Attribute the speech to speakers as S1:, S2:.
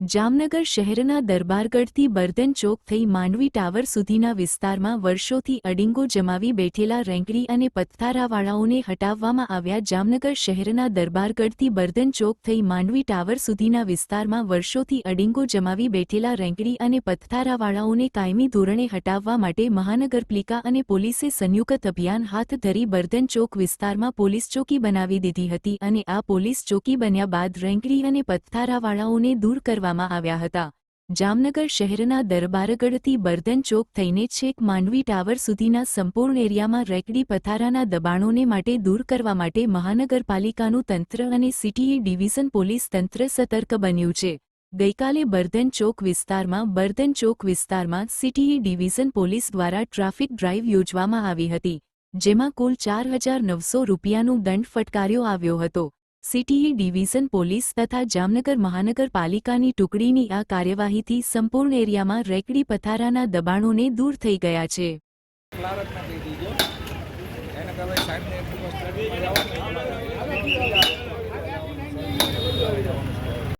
S1: જામનગર શહેરના દરબારગઢથી બર્દન ચોક થઈ માંડવી ટાવર સુધીના વિસ્તારમાં વર્ષોથી અડિંગો જમાવી બેઠેલા રેંકડી અને પથ્થારાવાળાઓને હટાવવામાં આવ્યા જામનગર શહેરના દરબારગઢથી બર્દન ચોક થઈ માંડવી ટાવર સુધીના વિસ્તારમાં વર્ષોથી અડિંગો જમાવી બેઠેલા રેંકડી અને પથ્થારાવાળાઓને કાયમી ધોરણે હટાવવા માટે મહાનગરપાલિકા અને પોલીસે સંયુક્ત અભિયાન હાથ ધરી બર્દન ચોક વિસ્તારમાં પોલીસ ચોકી બનાવી દીધી હતી અને આ પોલીસ ચોકી બન્યા બાદ રેંકડી અને પથ્થારાવાળાઓને દૂર કરવામાં આવ્યા હતા. જામનગર શહેરના દરબારગઢથી બર્ધન ચોક થઈને છેક માંડવી ટાવર સુધીના સંપૂર્ણ એરિયામાં રેકડી પથારાના દબાણોને માટે દૂર કરવા માટે મહાનગરપાલિકાનું તંત્ર અને સીટીએ ડિવિઝન પોલીસ તંત્ર સતર્ક બન્યું છે. ગઈકાલે બર્ધન ચોક વિસ્તારમાં બર્ધન ચોક વિસ્તારમાં સીટીએ ડિવિઝન પોલીસ દ્વારા ટ્રાફિક ડ્રાઇવ યોજવામાં આવી હતી, જેમાં કુલ ચાર હજાર નવસો રૂપિયાનું દંડ ફટકાર્યો આવ્યો હતો. સીટીએ ડિવિઝન પોલીસ તથા જામનગર મહાનગરપાલિકાની ટુકડીની આ કાર્યવાહીથી સંપૂર્ણ એરિયામાં રેકડી પથારાના દબાણોને દૂર થઈ ગયા છે.